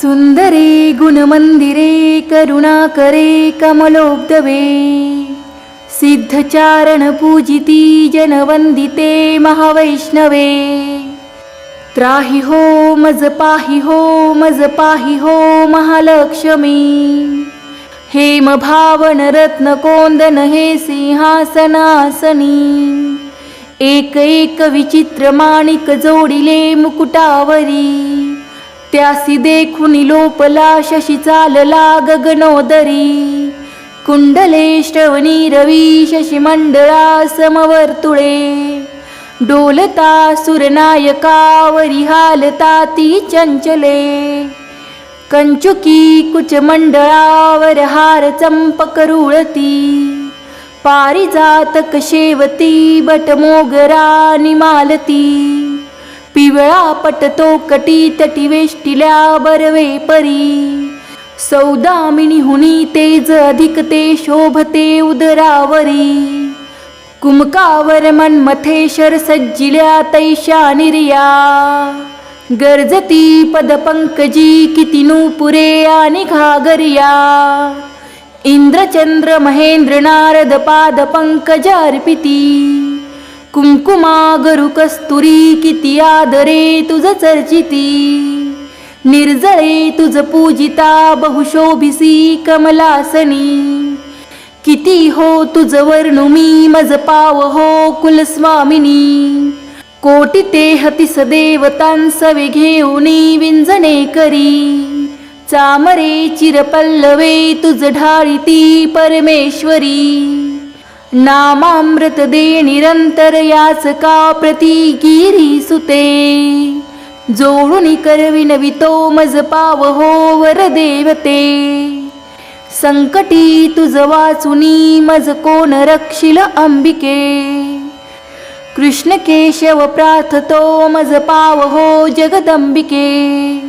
सुंदरे गुणमंदिरे करुणाकरे कमलोब्धवे। सिद्धचारण पूजिती जनवंदिते महावैष्णवे। त्राही हो मज पाही हो मज पाही हो महालक्ष्मी। हेम भावन रत्न कोंदन हे सिंहासनासनी। एक एक विचित्र माणिक जोडिले मुकुटावरी। त्यासी देखून लोपला शशी चालला गगनोदरी. कुंडले श्रवणी रवी शशी मंडळा समवर्तुळे. डोलता सुरनायकावरी हालता ती चंचले. कंचुकी कुच मंडळावर हार चंपक रुळती पारिजातक शेवती बट मोगरा निमालती. पिवळा पटतो कटी तटी वेष्टिल्या बरवे परी. सौदामिनी हुनी तेज अधिक ते शोभते उदरावरी. कुमकावर मन्मथेशर सज्जिल्या तैशा निर्या. गर्जती पदपंकजी किती नूपुरे आणि घागरिया. इंद्रचंद्र महेंद्र नारद पाद पंकज अर्पिती. कुंकुमा गरु कस्तुरी किती आदरे तुझ चर्चिती. निर्जळे तुझ पूजिता बहुशोभिसी कमलासनी. किती हो तुझ वर्णुमी मज पाव हो कुलस्वामिनी. कोटी ते हतिस देवतांस घेऊनी विंजने करी. चामरे चिरपल्लवे तुझ ढाळीती परमेश्वरी. नामामृत दे निरंतर याच का प्रतिगिरी सुते. जोडून करविनवितो मज पाव हो वर देवते. संकटी तुझ वाचुनी मज कोण रक्षिल अंबिके. कृष्ण केशव प्रार्थतो मज पाव हो जगदंबिके.